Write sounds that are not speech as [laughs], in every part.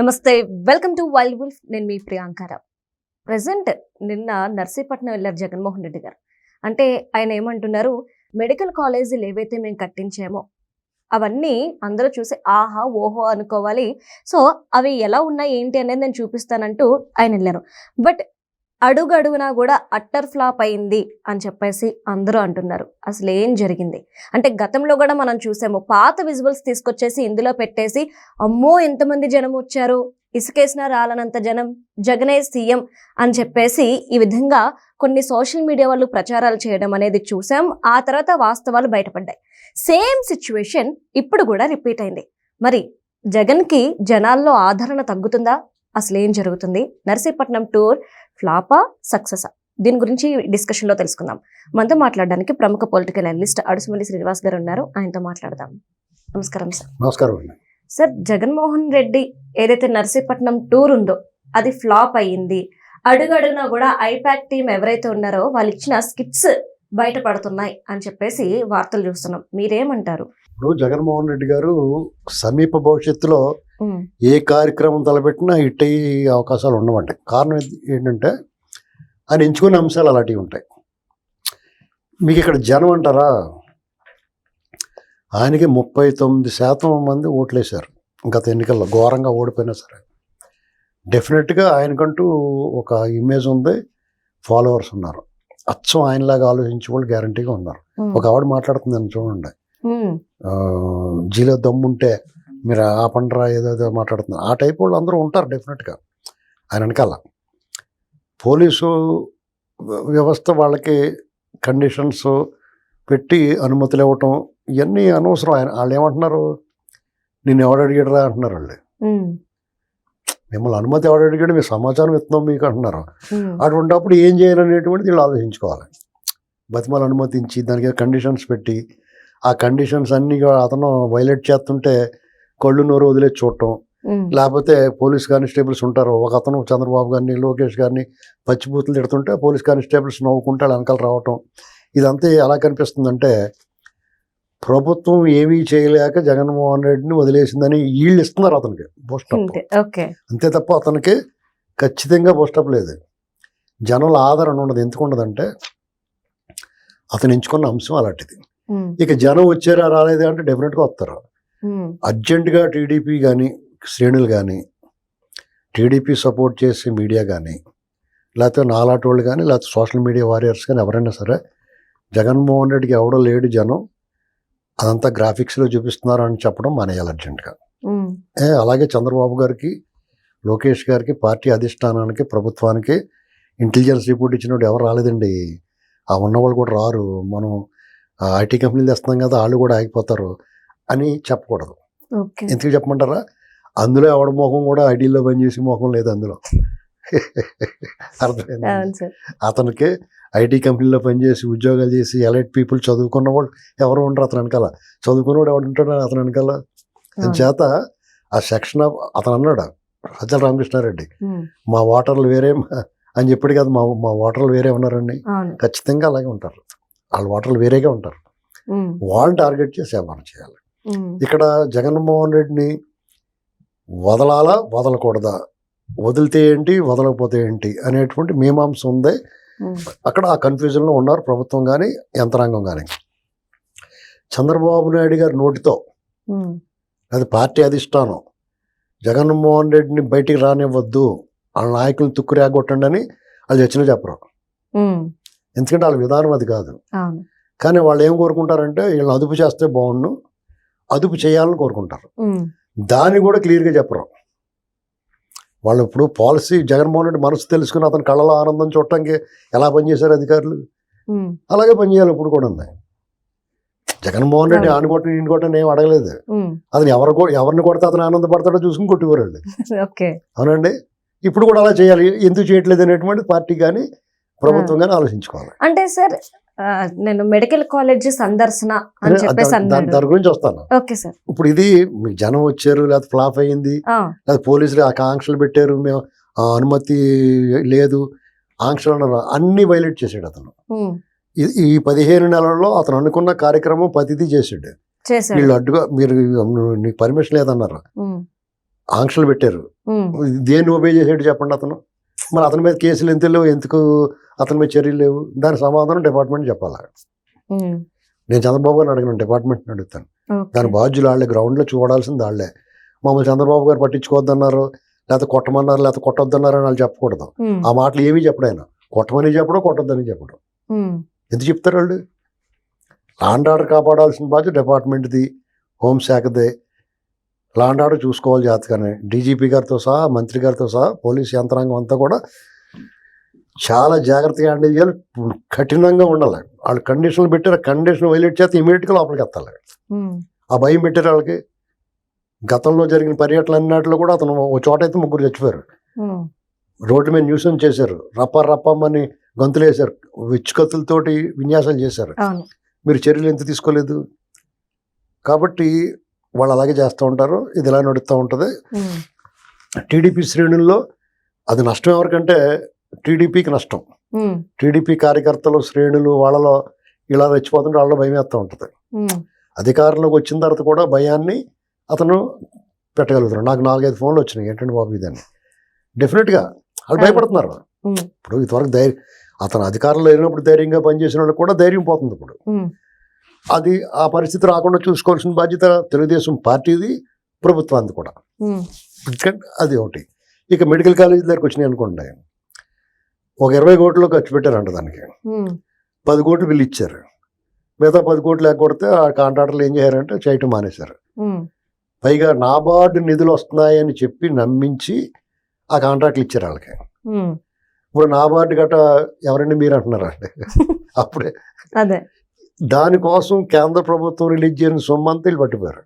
నమస్తే welcome to wild wolf. నేను మీ Priyanka Rao present నిన్న నర్సీపట్నం వెళ్ళారు జగన్మోహన్ రెడ్డి గారు. అంటే ఆయన ఏమంటున్నారు మెడికల్ కాలేజీలు ఏవైతే మేము కట్టించామో అవన్నీ అందరూ చూసి ఆహా ఓహో అనుకోవాలి. సో అవి ఎలా ఉన్నాయి ఏంటి అనేది నేను చూపిస్తానంటూ ఆయన వెళ్ళారు. బట్ అడుగడుగునా కూడా అట్టర్ ఫ్లాప్ అయింది అని చెప్పేసి అందరూ అంటున్నారు. అసలు ఏం జరిగింది? అంటే గతంలో కూడా మనం చూసాము పాత విజువల్స్ తీసుకొచ్చేసి ఇందులో పెట్టేసి అమ్మో ఎంతమంది జనం వచ్చారు? ఇసుకేసిన రాలనంత జనం జగనే సీఎం అని చెప్పేసి ఈ విధంగా కొన్ని సోషల్ మీడియా వాళ్ళు ప్రచారాలు చేయడం అనేది చూసాం. ఆ తర్వాత వాస్తవాలు బయటపడ్డాయి. సేమ్ సిచ్యువేషన్ ఇప్పుడు కూడా రిపీట్ అయింది. మరి జగన్కి జనాల్లో ఆదరణ తగ్గుతుందా? అసలు ఏం జరుగుతుంది? నర్సీపట్నం టూర్ ఫ్లాపా సక్సెసా? దీని గురించి డిస్కషన్లో తెలుసుకుందాం. మనతో మాట్లాడడానికి ప్రముఖ పొలిటికల్ అనలిస్ట్ అడుసుమల్లి శ్రీనివాస్ గారు ఉన్నారు. ఆయనతో మాట్లాడదాం. నమస్కారం సార్. నమస్కారం సార్ జగన్మోహన్ రెడ్డి ఏదైతే నర్సీపట్నం టూర్ ఉందో అది ఫ్లాప్ అయ్యింది. అడుగడుగునా కూడా ఐపాక్ టీం ఎవరైతే ఉన్నారో వాళ్ళు ఇచ్చిన స్కిట్స్ బయటపడుతున్నాయి అని చెప్పేసి వార్తలు చూస్తున్నాం. మీరేమంటారు? ఇప్పుడు జగన్మోహన్ రెడ్డి గారు సమీప భవిష్యత్తులో ఏ కార్యక్రమం తలపెట్టినా హిట్ అయ్యే అవకాశాలు ఉండవండి. కారణం ఏంటి- ఏంటంటే ఆయన ఎంచుకునే అంశాలు అలాంటివి ఉంటాయి. మీకు ఇక్కడ జనం అంటారా? ఆయనకి ముప్పై తొమ్మిది శాతం మంది ఓట్లేశారు. గత ఎన్నికల్లో ఘోరంగా ఓడిపోయినా సరే. డెఫినెట్గా ఆయనకంటూ ఒక ఇమేజ్ ఉంది. ఫాలోవర్స్ ఉన్నారు. అచ్చం ఆయనలాగా ఆలోచించే వాళ్ళు గ్యారంటీగా ఉన్నారు. ఒక ఆవిడ మాట్లాడుతుందని చూడండి. ఉమ్, ఆ, జీలో దమ్ముంటే మీరు ఆ పండరా ఏదో ఏదో మాట్లాడుతున్నారు. ఆ టైప్ వాళ్ళు అందరూ ఉంటారు డెఫినెట్గా. ఆయన వెనకాల. పోలీసు వ్యవస్థ వాళ్ళకి కండిషన్స్ పెట్టి అనుమతులు ఇవ్వటం ఇవన్నీ అనవసరం. ఆయన వాళ్ళు ఏమంటున్నారు? నిన్ను ఎవడు అడిగాడురా? అంటున్నారు వాళ్ళు. మిమ్మల్ని అనుమతి ఎవడు అడిగాడు? మీ సమాచారం ఇస్తున్నాం మీకు అంటున్నారు. అటువంటిప్పుడు ఏం చేయాలనేటువంటిది వీళ్ళు ఆలోచించుకోవాలి. బతిమాలు అనుమతించి దానికి కండిషన్స్ పెట్టి ఆ కండిషన్స్ అన్నీ అతను వైలేట్ చేస్తుంటే కళ్ళు నోరు వదిలేసి చూడటం. లేకపోతే పోలీస్ కానిస్టేబుల్స్ ఉంటారు. ఒక అతను చంద్రబాబు గారిని లోకేష్ గారిని పచ్చిబూతులు తిడుతుంటే పోలీస్ కానిస్టేబుల్స్ నవ్వుకుంటే వెనకాల రావటం. ఇదంతా ఎలా కనిపిస్తుందంటే ప్రభుత్వం ఏమీ చేయలేక జగన్మోహన్ రెడ్డిని వదిలేసిందని వీళ్ళు ఇస్తున్నారు అతనికి బూస్టప్ అంతే ఓకే. అంతే తప్ప అతనికి ఖచ్చితంగా బూస్టప్ లేదు. జనంలో ఆదరణ ఉండదు. ఎందుకు ఉండదంటే అతను ఎంచుకున్న అంశం అలాంటిది. ఇక జనం వచ్చారా రాలేదా అంటే డెఫినెట్గా వస్తారు. అర్జెంటుగా టీడీపీ కానీ శ్రేణులు కానీ టీడీపీ సపోర్ట్ చేసే మీడియా కానీ లేకపోతే నాలాంటి వాళ్ళు కానీ లేకపోతే సోషల్ మీడియా వారియర్స్ కానీ ఎవరైనా సరే జగన్మోహన్ రెడ్డికి ఎవడో లేడు జనం అదంతా గ్రాఫిక్స్లో చూపిస్తున్నారు అని చెప్పడం మానేయాలి అర్జెంటుగా. అలాగే చంద్రబాబు గారికి లోకేష్ గారికి పార్టీ అధిష్టానానికి ప్రభుత్వానికి ఇంటెలిజెన్స్ రిపోర్ట్ ఇచ్చినప్పుడు ఎవరు రాలేదండి. ఆ ఉన్నవాళ్ళు కూడా రారు. మనం ఐటీ కంపెనీలు తెస్తున్నాం కదా వాళ్ళు కూడా ఆగిపోతారు. అని చెప్పకూడదు. ఎందుకు చెప్పమంటారా? అందులో ఎవడ మొహం కూడా ఐటీలో పనిచేసి మొహం లేదు అందులో. అర్థమైంది అతనికి ఐటీ కంపెనీలో పనిచేసి ఉద్యోగాలు చేసి ఎలైట్ పీపుల్ చదువుకున్న వాళ్ళు ఎవరు ఉండరు అతను వెనకాల. చదువుకున్నవాడు ఎవడు ఉంటాడు అతను వెనకాల. చేత ఆ సెక్షన్ ఆఫ్ అతను అన్నాడు సజ్జల రామకృష్ణారెడ్డి మా ఓటర్లు వేరే అని చెప్పాడు కదా మా మా ఓటర్లు వేరే ఉన్నారండి. ఖచ్చితంగా అలాగే ఉంటారు. వాళ్ళ ఓటర్లు వేరేగా ఉంటారు. వాళ్ళని టార్గెట్ చేసి వ్యవహారం చేయాలి? ఇక్కడ జగన్మోహన్ రెడ్డిని వదలాలా వదలకూడదా? వదిలితే ఏంటి వదలకపోతే ఏంటి అనేటువంటి మీమాంస ఉంది. అక్కడ ఆ కన్ఫ్యూజన్లో ఉన్నారు ప్రభుత్వం కానీ యంత్రాంగం కానీ చంద్రబాబు నాయుడు గారి నోటితో అది పార్టీ అధిష్టానం. జగన్మోహన్ రెడ్డిని బయటికి రానివ్వద్దు వాళ్ళ నాయకులను తుక్కు రేగొట్టండి అని వాళ్ళు చచ్చిన చెప్పరు. ఎందుకంటే వాళ్ళ విధానం అది కాదు. కానీ వాళ్ళు ఏం కోరుకుంటారంటే వీళ్ళని అదుపు చేస్తే బాగుండు అదుపు చేయాలని కోరుకుంటారు. దాన్ని కూడా క్లియర్గా చెప్పరు. వాళ్ళు ఇప్పుడు పాలసీ జగన్మోహన్ రెడ్డి మనసు తెలుసుకుని అతని కళ్ళలో ఆనందం చూడటానికి ఎలా పనిచేశారు అధికారులు? అలాగే పనిచేయాలి ఇప్పుడు కూడా ఉన్నాయి జగన్మోహన్ రెడ్డి. ఆని కొట్టని ఈయన కొట్టని ఏం అడగలేదు. అతను ఎవరు ఎవరిని కొడితే అతను ఆనందపడతాడో చూసుకుని కొట్టేవారండి [laughs] ఓకే. అవునండి? ఇప్పుడు కూడా అలా చేయాలి. ఎందుకు చేయట్లేదు అనేటువంటి పార్టీ కానీ ప్రభుత్వం కానీ ఆలోచించుకోవాలి. అంటే సార్ నేను మెడికల్ కాలేజ్ సందర్శన అని చెప్పేసి దాని- దాని అన్నాడు. దాని గురించి వస్తాను. Okay sir. ఇప్పుడు ఇది మీకు జనం వచ్చారు లేకపోతే ఫ్లాప్ అయ్యింది ఆ, లేదా పోలీసులు ఆంక్షలు పెట్టారు మేము అనుమతి లేదు ఆంక్షలు అన్ని వైలేట్ చేశాడు అతను. ఈ- పదిహేను నెలల్లో అతను అనుకున్న కార్యక్రమం ప్రతిదీ చేసాడు వీళ్ళు అడ్డుగా మీరు నీకు పర్మిషన్ లేదన్నారు. ఆంక్షలు పెట్టారు. దేన్ని ఒబే చేసాడు చెప్పండి అతను? మరి అతని మీద కేసులు ఎంత ఎందుకు అతని మీద చర్యలు లేవు. దాని సమాధానం డిపార్ట్మెంట్ చెప్పాలి? నేను చంద్రబాబు గారిని అడిగిన డిపార్ట్మెంట్ని అడుగుతాను. దాని బాధ్యులు వాళ్ళే గ్రౌండ్లో చూడాల్సింది వాళ్ళే. మమ్మల్ని చంద్రబాబు గారు పట్టించుకోవద్దన్నారు లేకపోతే కొట్టమన్నారు లేకపోతే కొట్టొద్దన్నారు అని వాళ్ళు చెప్పకూడదు. ఆ మాటలు ఏమీ చెప్పడు ఆయన. కొట్టమని చెప్పడం కొట్టొద్దని చెప్పడం. ఎందుకు చెప్తారు వాళ్ళు? లాండ్ ఆర్డర్ కాపాడాల్సిన బాధ్యత డిపార్ట్మెంట్ది హోంశాఖదే లాండ్ ఆర్డర్ చూసుకోవాలి జాతకాన్ని డీజీపీ గారితో సహా మంత్రి గారితో సహా పోలీస్ యంత్రాంగం అంతా కూడా చాలా జాగ్రత్తగా హ్యాండిల్ చేయాలి. కఠినంగా ఉండాలి. వాళ్ళు కండిషన్లు పెట్టారు కండిషన్ వైలేట్ చేస్తే ఇమీడియట్గా లోపలికి ఎత్తాలి. ఉమ్, ఆ భయం పెట్టారు వాళ్ళకి గతంలో జరిగిన పర్యటనలు అన్నిటిలో కూడా అతను ఒక చోట అయితే ముగ్గురు చచ్చిపోయారు. రోడ్డు మీద న్యూసెన్స్ చేశారు. రప్ప రప్పమ్మని గంతులు వేశారు విచ్చుకత్తులతోటి విన్యాసాలు చేశారు. మీరు చర్యలు ఎంత తీసుకోలేదు? కాబట్టి వాళ్ళు అలాగే చేస్తూ ఉంటారు. ఇది ఇలా నడుస్తూ ఉంటుంది. టీడీపీ శ్రేణుల్లో అది నష్టం ఎవరికంటే టీడీపీకి నష్టం. టీడీపీ కార్యకర్తలు శ్రేణులు వాళ్ళలో ఇలా రెచ్చిపోతుంటే వాళ్ళలో భయం వేస్తూ ఉంటుంది. అధికారంలోకి వచ్చిన తర్వాత కూడా భయాన్ని అతను పెట్టగలుగుతున్నాడు నాకు నాలుగైదు ఫోన్లు వచ్చినాయి. ఏంటంటే బాబు ఇదని. డెఫినెట్గా వాళ్ళు భయపడుతున్నారు. ఇప్పుడు ఇంతవరకు ధైర్యం అతను అధికారంలో లేనప్పుడు ధైర్యంగా పనిచేసిన వాళ్ళకి కూడా ధైర్యం పోతుంది ఇప్పుడు. అది ఆ పరిస్థితి రాకుండా చూసుకోవాల్సిన బాధ్యత తెలుగుదేశం పార్టీది ప్రభుత్వానికి కూడా. అది ఒకటి. ఇక మెడికల్ కాలేజ్ దగ్గరికి వచ్చినాయి అనుకోండి. ఒక ఇరవై కోట్లు ఖర్చు పెట్టారంట దానికి. పది కోట్లు బిల్లు ఇచ్చారు. మిగతా పది కోట్లు లేకపోతే ఆ కాంట్రాక్టర్లు ఏం చేశారంటే చేయటం మానేశారు. పైగా నాబార్డు నిధులు వస్తున్నాయని చెప్పి నమ్మించి ఆ కాంట్రాక్ట్లు ఇచ్చారు వాళ్ళకి. ఇప్పుడు నాబార్డు గట్ట ఎవరండి మీరు అంటున్నారా? అండి [laughs] అప్పుడే. అదే. దానికోసం కేంద్ర ప్రభుత్వం రిలీజ్ చేసిన సొమ్ము అంతా వీళ్ళు పట్టిపోయారు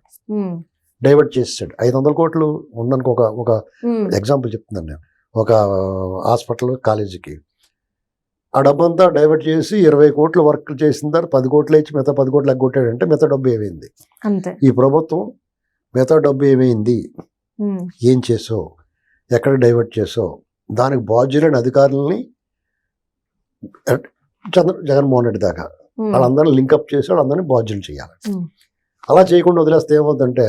డైవర్ట్ చేసాడు ఐదు వందల కోట్లు ఉందనుకో ఒక ఎగ్జాంపుల్ చెప్తున్నాను నేను. ఒక హాస్పిటల్ కాలేజీకి. ఆ డబ్బంతా డైవర్ట్ చేసి ఇరవై కోట్లు వర్క్ చేసిన తర్వాత పది కోట్లు ఇచ్చి మిగతా పది కోట్లు ఎగ్గొట్టాడంటే మిగతా డబ్బు ఏమైంది? ఈ ప్రభుత్వం మిగతా డబ్బు ఏమైంది? ఏం చేసావు ఎక్కడ డైవర్ట్ చేసావు దానికి బాధ్యులైన అధికారులని చంద్ర జగన్మోహన్ రెడ్డి దాకా. వాళ్ళందరినీ లింకప్ చేసి వాళ్ళందరినీ బాధ్యులు చేయాలి. అలా చేయకుండా వదిలేస్తే ఏమవుతుందంటే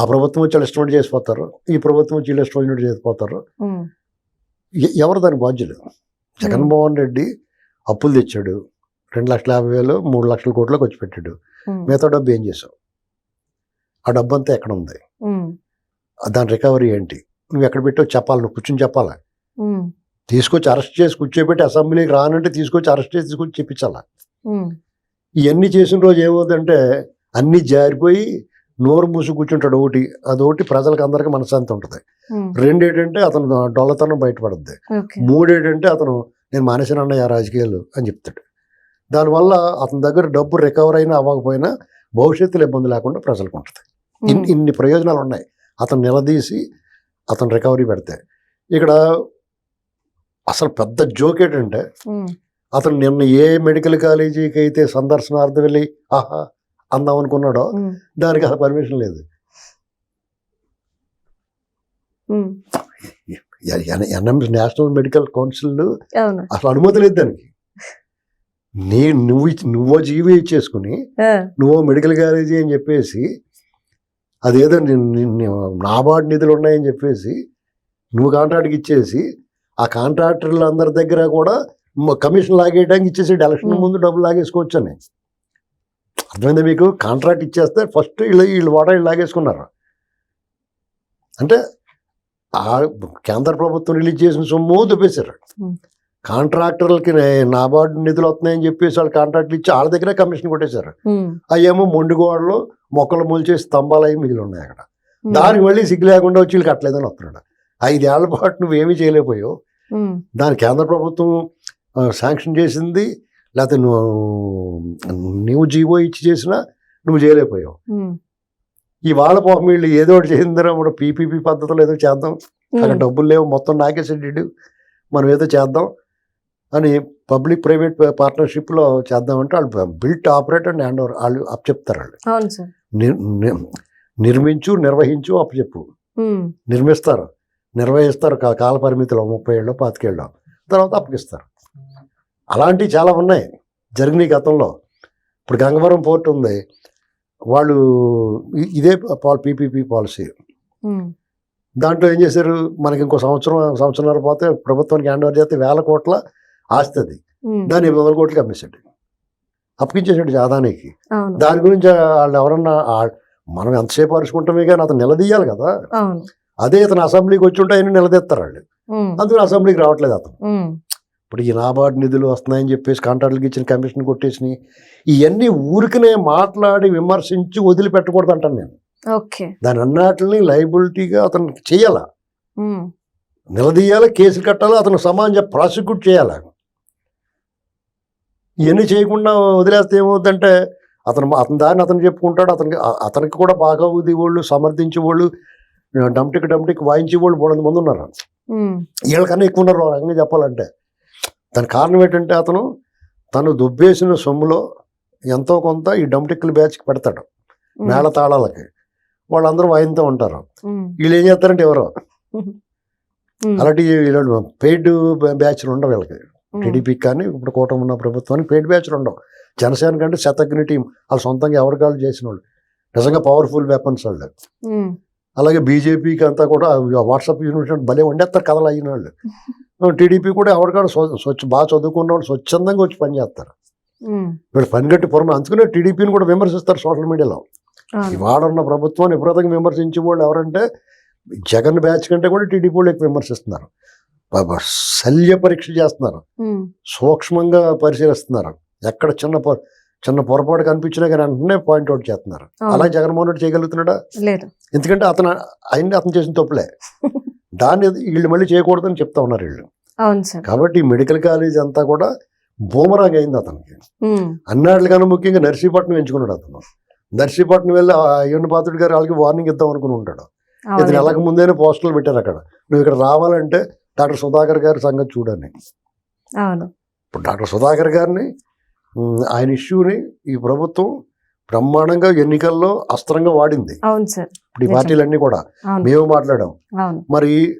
ఆ ప్రభుత్వం వచ్చి వాళ్ళు ఇష్టం చేసిపోతారు. ఈ ప్రభుత్వం వచ్చి వీళ్ళు ఇష్టం చేసిపోతారు. ఎవరు దాని బాధ్యులు? జగన్మోహన్ రెడ్డి అప్పులు తెచ్చాడు. రెండు లక్షల యాభై వేలు మూడు లక్షల కోట్లకు వచ్చి పెట్టాడు. మిగతా డబ్బు ఏం చేసావు? ఆ డబ్బు అంతా ఎక్కడ ఉంది? దాని రికవరీ ఏంటి? నువ్వు ఎక్కడ పెట్టావు? చెప్పాలి నువ్వు కూర్చొని చెప్పాలా? తీసుకొచ్చి అరెస్ట్ చేసి కూర్చోబెట్టి అసెంబ్లీకి రానంటే తీసుకొచ్చి అరెస్ట్ చేసి తీసుకొచ్చి చెప్పించాలా? ఇవన్నీ చేసిన రోజు ఏమవుతుందంటే అన్నీ జారిపోయి నోరు మూసి కూర్చుంటాడు ఒకటి అదొకటి ప్రజలకు అందరికీ మనశ్శాంతి ఉంటుంది. రెండు ఏంటంటే అతను డొల్లతనం బయటపడుద్ది. మూడు ఏంటంటే అతను నేను మానేసిన అన్నయ్య రాజకీయాలు అని చెప్తాడు. దానివల్ల అతని దగ్గర డబ్బు రికవర్ అయినా అవ్వకపోయినా భవిష్యత్తులో ఇబ్బంది లేకుండా ప్రజలకు ఉంటుంది. ఇన్ ఉమ్, ఇన్ని ప్రయోజనాలు ఉన్నాయి. అతను నిలదీసి అతను రికవరీ పెడితే. ఇక్కడ అసలు పెద్ద జోక్ ఏంటంటే అతను నిన్న ఏ మెడికల్ కాలేజీకి అయితే సందర్శనార్థం వెళ్ళి ఆహా అందాం అనుకున్నాడో దానికి అసలు పర్మిషన్ లేదు. ఉమ్, N M national medical council అసలు అనుమతి లేదు దానికి. నీ నువ్వు ఇచ్చి- నువ్వో జీవో ఇచ్చేసుకుని నువ్వు మెడికల్ కాలేజీ అని చెప్పేసి అదేదో నాబార్డు నిధులు ఉన్నాయని చెప్పేసి నువ్వు కాంట్రాక్ట్కి ఇచ్చేసి ఆ కాంట్రాక్టర్లు అందరి దగ్గర కూడా కమిషన్ లాగేయడానికి ఇచ్చేసి ఎలక్షన్. ముందు డబ్బులు లాగేసుకోవచ్చు అని అర్థమైందా మీకు? కాంట్రాక్ట్ ఇచ్చేస్తే ఫస్ట్ వీళ్ళు వీళ్ళు వాటా వీళ్ళు లాగేసుకున్నారు. అంటే ఆ కేంద్ర ప్రభుత్వం రిలీజ్ చేసిన సొమ్ము దుబ్బేశారు. కాంట్రాక్టర్లకి నాబార్డు నిధులు వస్తున్నాయని చెప్పేసి వాళ్ళు కాంట్రాక్ట్లు ఇచ్చి వాళ్ళ దగ్గరే కమిషన్ కొట్టేశారు. అవేమో మొండిగోడలు మొక్కలు మొలిచేసి స్తంభాలు అవి మిగిలి ఉన్నాయి అక్కడ. దానికి మళ్ళీ సిగ్గు లేకుండా వచ్చి వీళ్ళు కట్టలేదని వస్తున్నాడు. ఐదేళ్ళ పాటు నువ్వేమీ చేయలేకపోయావు. దాని కేంద్ర ప్రభుత్వం శాంక్షన్ చేసింది. లేకపోతే నువ్వు నువ్వు జీవో ఇచ్చి చేసినా నువ్వు చేయలేకపోయావు. ఈ వాళ్ళ పాపం వీళ్ళు ఏదో ఒకటి చేసిందిరా ఇప్పుడు పీపీపీ పద్ధతిలో ఏదో చేద్దాం. అక్కడ డబ్బులు లేవు మొత్తం నాకేసేటట్టు మనం ఏదో చేద్దాం అని పబ్లిక్ ప్రైవేట్ పార్ట్నర్షిప్లో చేద్దామంటే వాళ్ళు built operate and hand over వాళ్ళు అప్ చెప్తారు వాళ్ళు నిర్మించు నిర్వహించు అప్పచెప్పు. నిర్మిస్తారు. నిర్వహిస్తారు కాల పరిమితిలో ముప్పై ఏళ్ళు పాతికేళ్ళు. తర్వాత అప్పగిస్తారు. అలాంటివి చాలా ఉన్నాయి. జరిగినాయి గతంలో. ఇప్పుడు గంగవరం పోర్ట్ ఉంది. వాళ్ళు ఇదే పాల్ పీపీపీ పాలసీ. దాంట్లో ఏం చేశారు? మనకి ఇంకో సంవత్సరం సంవత్సరాలు పోతే ప్రభుత్వానికి హ్యాండ్ ఓవర్ చేస్తే వేల కోట్ల ఆస్తి అది. ఉమ్, దాన్ని ఎనిమిది వందల కోట్లకి అమ్మేశాడు. అప్పగించేసాడు అదానికి అవును. దాని గురించి వాళ్ళు ఎవరన్నా మనం ఎంతసేపు అరుచుకుంటామే కానీ అతను నిలదీయాలి కదా. అదే ఇతను అసెంబ్లీకి వచ్చి ఉంటే ఆయన నిలదీస్తారు వాళ్ళు. అందుకని అసెంబ్లీకి రావట్లేదు అతను. ఇప్పుడు ఈ నాబార్డు నిధులు వస్తున్నాయని చెప్పేసి కాంట్రాక్టులకు ఇచ్చిన కమిషన్ కొట్టేసి ఇవన్నీ ఊరికనే మాట్లాడి విమర్శించి వదిలిపెట్టకూడదు అంటాను నేను. ఓకే. దాని అన్నిటిని లైబిలిటీగా అతను చేయాల? నిలదీయాలి? కేసులు కట్టాలి? అతను సమాజం ప్రాసిక్యూట్ చేయాలి? ఇవన్నీ చేయకుండా వదిలేస్తే ఏమవుతుందంటే అతను అతని దారిని అతను చెప్పుకుంటాడు. అతనికి అతనికి కూడా బాగా ఊది వాళ్ళు సమర్థించే వాళ్ళు డమ్టిక్ డమ్టిక్ వాయించే వాళ్ళు మూడు మంది ఉన్నారు. వీళ్ళకన్నా ఎక్కువ ఉన్నారు. ఆ రకంగా చెప్పాలంటే. దాని కారణం ఏంటంటే అతను తను దుబ్బేసిన సొమ్ములో ఎంతో కొంత ఈ డమ్టిక్ల బ్యాచ్కి పెడతాడు. మేళ తాళాలకి. వాళ్ళందరూ వాయిస్తూ ఉంటారు. వీళ్ళు ఏం చేస్తారంటే ఎవరో. అలాంటి పెయిడ్ బ్యాచ్లు ఉండవు వీళ్ళకి. టీడీపీకి కానీ ఇప్పుడు కూటమి ఉన్న ప్రభుత్వానికి పెయిడ్ బ్యాచ్లు ఉండవు. జనసేన కంటే శతగ్ని టీం వాళ్ళు సొంతంగా ఎవరికాళ్ళు చేసిన వాళ్ళు నిజంగా పవర్ఫుల్ వెపన్స్ వాళ్ళు. అలాగే బీజేపీకి అంతా కూడా వాట్సాప్ యూనివర్సిటీ భలే వండేస్తారు కథలు అయిన వాళ్ళు. [laughs] టీడీపీ కూడా ఎవరికాడు స్వ- స్వచ్ఛ బాగా చదువుకున్న వాళ్ళు స్వచ్ఛందంగా వచ్చి పనిచేస్తారు వీళ్ళు పని కట్టి పొరమ అందుకనే టీడీపీని కూడా విమర్శిస్తారు సోషల్ మీడియాలో. ఇవాడున్న ప్రభుత్వాన్ని విపరీతంగా విమర్శించే వాళ్ళు ఎవరంటే జగన్ బ్యాచ్ కంటే కూడా టీడీపీ వాళ్ళు ఎక్కువ విమర్శిస్తున్నారు. శల్య పరీక్ష చేస్తున్నారు. సూక్ష్మంగా పరిశీలిస్తున్నారు. ఎక్కడ చిన్న చిన్న పొరపాటు కనిపించినా కానీ వెంటనే పాయింట్ అవుట్ చేస్తున్నారు. అలా జగన్మోహన్ రెడ్డి చేయగలుగుతున్నాడా? లేదు. ఎందుకంటే అతను ఆయన అతను చేసిన తప్పులే. [laughs] దాన్ని వీళ్ళు మళ్ళీ చేయకూడదని చెప్తా ఉన్నారు వీళ్ళు. కాబట్టి మెడికల్ కాలేజ్ అంతా కూడా బూమరాంగ్ అయింది అతనికి. ఉమ్, అన్నాటికన్నా ముఖ్యంగా నర్సీపట్నం ఎంచుకున్నాడు అతను. నర్సీపట్నం వెళ్ళి అయ్యన్న పాత్రుడు గారు వాళ్ళకి వార్నింగ్ ఇద్దాం అనుకుని ఉంటాడు. ఇతను వెళ్ళక ముందేనే పోస్టర్లు పెట్టారు అక్కడ. నువ్వు ఇక్కడ రావాలంటే డాక్టర్ సుధాకర్ గారి సంగతి చూడని అవును. ఇప్పుడు డాక్టర్ సుధాకర్ గారిని ఆయన ఇష్యూని ఈ ప్రభుత్వం బ్రహ్మాండంగా ఎన్నికల్లో అస్త్రంగా వాడింది. అవును సార్. ఇప్పుడు ఈ. పార్టీలన్నీ కూడా మేము మాట్లాడాం. మరి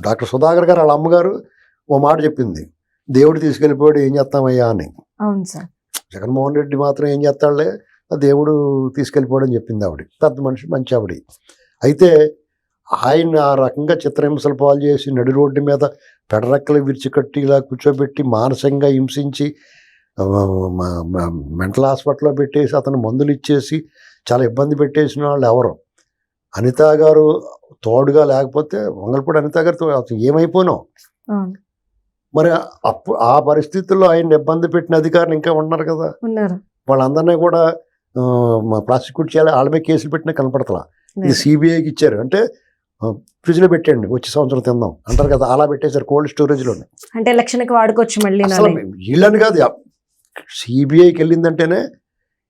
డాక్టర్ సుధాకర్ గారు వాళ్ళ అమ్మగారు ఓ మాట చెప్పింది. దేవుడు తీసుకెళ్ళిపోయాడు ఏం చేస్తామయ్యా అని. అవును సార్. జగన్మోహన్ రెడ్డి మాత్రం ఏం చేస్తాడులే? దేవుడు తీసుకెళ్ళిపోవడం చెప్పింది ఆవిడ. పెద్ద మనిషి మంచి ఆవిడ. అయితే ఆయన ఆ రకంగా చిత్రహింసలు పాలు చేసి నడి రోడ్డు మీద పెడరెక్కలు విరిచికట్టి ఇలా కూర్చోబెట్టి మానసికంగా హింసించి మెంటల్ హాస్పిటల్లో పెట్టేసి అతను మందులు ఇచ్చేసి చాలా ఇబ్బంది పెట్టేసిన వాళ్ళు ఎవరు? అనిత గారు తోడుగా లేకపోతే వంగల్పూడి అనిత గారితో ఏమైపోయినావు అవును. మరి అప్పుడు ఆ పరిస్థితుల్లో ఆయన ఇబ్బంది పెట్టిన అధికారులు ఇంకా ఉన్నారు కదా? వాళ్ళందరినీ కూడా ప్రాసిక్యూట్ చేయాలి వాళ్ళ మీద కేసులు పెట్టినా కనపడతలా? ఇది. సిబిఐకి ఇచ్చారు. అంటే ఫ్రిడ్జ్లో పెట్టండి వచ్చే సంవత్సరం తిందాం. అంటారు కదా అలా పెట్టేశారు కోల్డ్ స్టోరేజ్లో అంటే ఎలక్షన్కి వాడుకోవచ్చు మళ్ళీ. వీళ్ళని కాదు సిబిఐకి వెళ్ళిందంటేనే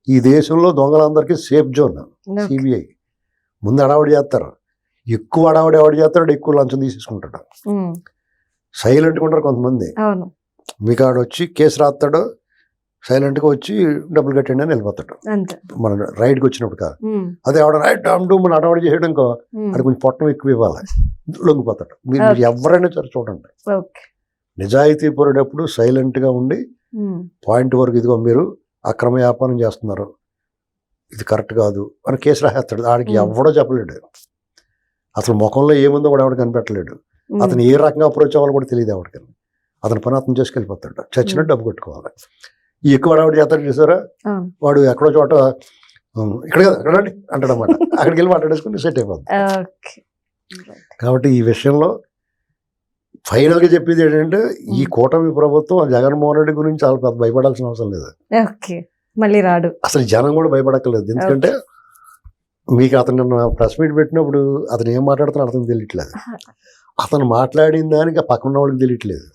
ఈ దేశంలో దొంగలందరికీ సేఫ్ జోన్. సిబిఐ. ముందు అడావిడి చేస్తారు. ఎక్కువ అడావిడి ఎవడు చేస్తాడు ఎక్కువ లంచం తీసేసుకుంటాడు. సైలెంట్గా ఉంటారు కొంతమంది. మీకు ఆడ వచ్చి కేసు రాస్తాడు సైలెంట్గా వచ్చి డబ్బులు కట్టండి అని వెళ్ళిపోతాడు. మన రైడ్కి వచ్చినప్పుడు కాదు. అదే ఆవిడ రైట్ డామ్ డూమ్ అని అడవాడు చేయడం ఇంకో ఉమ్, అది కొంచెం పొట్టం ఎక్కువ ఇవ్వాలి. లొంగిపోతాడు. మీరు. ఎవరైనా సరే చూడండి. నిజాయితీ పరుడప్పుడు సైలెంట్గా ఉండి పాయింట్ వరకు ఇదిగో మీరు అక్రమ వ్యాపారం చేస్తున్నారు. ఇది కరెక్ట్ కాదు అని కేసు రాసేస్తాడు. ఆడికి. ఎవడో చెప్పలేడు. అసలు ముఖంలో ఏముందో కూడా ఎవడు కనిపెట్టలేడు. అతను ఏ రకంగా అప్రోచ్ అవ్వాలి కూడా తెలియదు ఎవరికి అతని పని అతను చేసుకెళ్ళిపోతాడు. చచ్చినట్టు డబ్బు కట్టుకోవాలి. ఈ ఎక్కువ ఆవిడ చేస్తాడు చూసారా. వాడు ఎక్కడో చోట "ఉమ్, ఇక్కడ కదా అంటాడు అనమాట [laughs] అక్కడికి వెళ్ళి మాట్లాడేసుకుని సెట్ అయిపోతుంది కాబట్టి ఈ విషయంలో ఫైనల్గా చెప్పేది ఏంటంటే ఈ కూటమి ప్రభుత్వం జగన్మోహన్ రెడ్డి గురించి చాలా పెద్ద భయపడాల్సిన అవసరం లేదు. ఓకే. మళ్ళీ రాడు. అసలు జనం కూడా భయపడక్కర్లేదు. ఎందుకంటే మీకు అతను నిన్న ప్రెస్ మీట్ పెట్టినప్పుడు అతను ఏం మాట్లాడుతున్నాడు అతను తెలియట్లేదు. అతను మాట్లాడిన దానికి పక్కన వాళ్ళకి తెలియట్లేదు.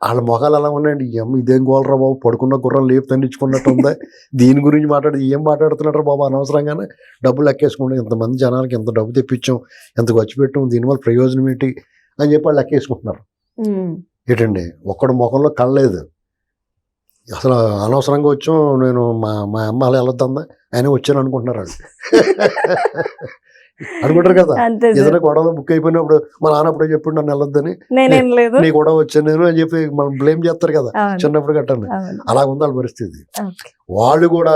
వాళ్ళ మొఖాలు ఎలా ఉన్నాయండి. అమ్మ ఇదేం గోలరా బాబు? పడుకున్న గుర్రం లేపు తండించుకున్నట్టు ఉందా? [laughs] దీని గురించి మాట్లాడి ఏం మాట్లాడుతున్నారా బాబు అనవసరంగానే? డబ్బులు లెక్కేసుకుంటాం ఇంతమంది జనాలకి ఎంత డబ్బు తెప్పించాం? ఎంత ఖర్చు పెట్టాం? దీనివల్ల ప్రయోజనం ఏంటి? అని చెప్పి వాళ్ళు లెక్కేసుకుంటున్నారు. ఏంటండి? ఒక్కడు ముఖంలో కళ్ళలేదు అసలు అనవసరంగా వచ్చాం నేను మా మా అమ్మ అలా వెళ్ళొద్దా ఆయన వచ్చాను అనుకుంటున్నారు వాళ్ళు. [laughs] అనుకుంటారు కదా? ఏదైనా గొడవ బుక్ అయిపోయినప్పుడు మా నాన్న అప్పుడే చెప్పుడు నన్ను వెళ్ళొద్దని. నీ గొడవ వచ్చాను నేను అని చెప్పి మనం బ్లేమ్ చేస్తారు కదా? చిన్నప్పుడు కట్టండి అలా ఉంది వాళ్ళ పరిస్థితి. వాళ్ళు కూడా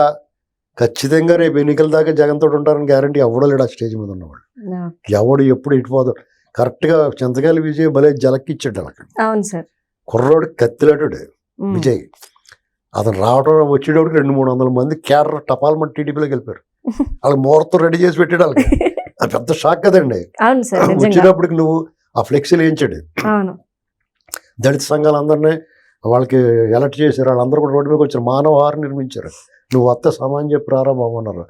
ఖచ్చితంగా రేపు ఎన్నికల దాకా జగన్ తోటి ఉంటారని గ్యారంటీ ఎవడో లేడు ఆ స్టేజ్ మీద ఉన్నవాడు. ఎవడు ఎప్పుడు ఇటుపోదు కరెక్ట్గా చింతకాయలు విజయ్ భలే జలక్కిచ్చాడు అలా అవును సార్. కుర్రోడు కత్తిలాటుడు విజయ్. అతను రావడం వచ్చేటప్పటికి రెండు మూడు వందల మంది కేడర్ టపాల్ మంది టీడీపీలోకి వెళ్ళిపోయారు. [laughs] వాళ్ళకి ముహూర్తం రెడీ చేసి పెట్టాడు వాళ్ళకి. అది పెద్ద షాక్ కదండి. [laughs] వచ్చేటప్పటికి నువ్వు ఆ ఫ్లెక్సీలు వేయించాడు దళిత సంఘాలందరినీ వాళ్ళకి ఎలర్ట్ చేశారు. వాళ్ళందరూ కూడా రోడ్డు మీద వచ్చారు. మానవహారం నిర్మించారు. నువ్వు వస్తే సమానం చెప్పి రారా బాబు అన్నారు.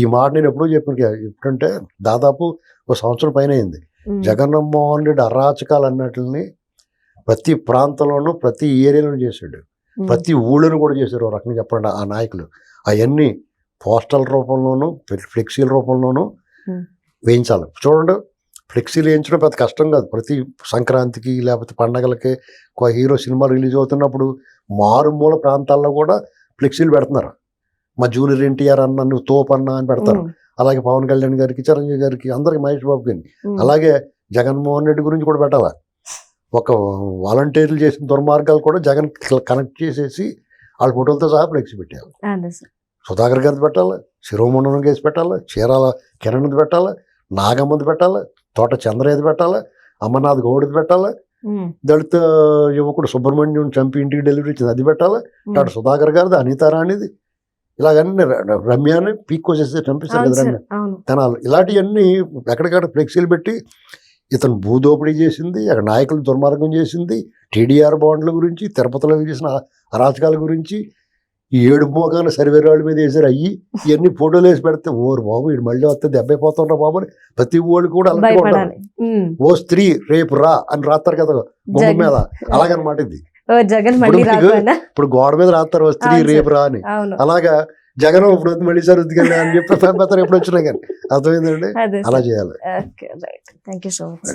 ఈ మాట నేను ఎప్పుడూ చెప్పాను. ఎప్పుడంటే దాదాపు ఒక సంవత్సరం పైన అయింది. జగన్మోహన్ రెడ్డి అరాచకాలు అన్నట్లని ప్రతి ప్రాంతంలోనూ ప్రతి ఏరియాలోనూ చేశాడు. ప్రతి ఊళ్ళోనూ కూడా చేశారు ఒక రకంగా చెప్పండి ఆ నాయకులు. అవన్నీ పోస్టల్ రూపంలోనూ ఫ్లె- ఫ్లెక్సీల రూపంలోనూ. వేయించాలి. చూడండి ఫ్లెక్సీలు వేయించడం పెద్ద కష్టం కాదు. ప్రతి సంక్రాంతికి లేకపోతే పండగలకి ఒక హీరో సినిమా రిలీజ్ అవుతున్నప్పుడు మారుమూల ప్రాంతాల్లో కూడా ఫ్లెక్సీలు పెడుతున్నారు. మా జూనియర్ ఎన్టీఆర్ అన్న నువ్వు తోపు అన్న అని పెడతారు. అలాగే పవన్ కళ్యాణ్ గారికి చిరంజీవి గారికి అందరికి మహేష్ బాబు గారిని. అలాగే జగన్మోహన్ రెడ్డి గురించి కూడా పెట్టాలి? ఒక వాలంటీర్లు చేసిన దుర్మార్గాలు కూడా జగన్ కనెక్ట్ చేసేసి వాళ్ళ ఫోటోలతో సహా ఫ్లెక్సీ పెట్టాలి సుధాకర్ గారిది పెట్టాలి? శిరోమండలం కేసు పెట్టాలి? చీరాల కిరణ్ది పెట్టాలి? నాగమ్మది పెట్టాలి? తోట చంద్రయ్యది పెట్టాలి? అమర్నాథ్ గౌడ్ది పెట్టాలి? దళిత యువకుడు సుబ్రహ్మణ్యం చంపి ఇంటికి డెలివరీ ఇచ్చింది అది పెట్టాలి? అటు సుధాకర్ గారిది అనితా రాణిది ఇలాగన్నీ ర- రమ్యాని పీక్ వచ్చేసి చంపేశారు అవును కదా రమ్య. తెనాలి ఇలాంటివన్నీ ఎక్కడికక్కడ ఫ్లెక్సీలు పెట్టి ఇతను భూదోపిడీ చేసింది అక్కడ నాయకులు దుర్మార్గం చేసింది టీడీఆర్ బాండ్ల గురించి తిరుపతిలో చేసిన అరాచకాల గురించి ఈ ఏడు మోకాన సర్వేరాళ్ళ మీద వేసారు అయ్యి ఇవన్నీ ఫోటోలు వేసి పెడితే ఓరు బాబు వీడు మళ్ళీ వస్తే దెబ్బైపోతున్నారు బాబు అని ప్రతి ఓళ్ళు కూడా అలాగే ఓ స్త్రీ రేపు రా అని రాస్తారు కదా జగన్. మీద. అలాగనమాట ఇది. జగన్ మళ్ళీ ఇప్పుడు గోడ మీద రాస్తారు అవును రేపు రా అని అలాగా జగన్ ఇప్పుడు మళ్ళీ సార్ ఉతికెళ్ళి అని చెప్పి [laughs] ఎప్పుడు వచ్చినా కానీ. అర్థమైందండి? అలా చేయాలి. Thank you so much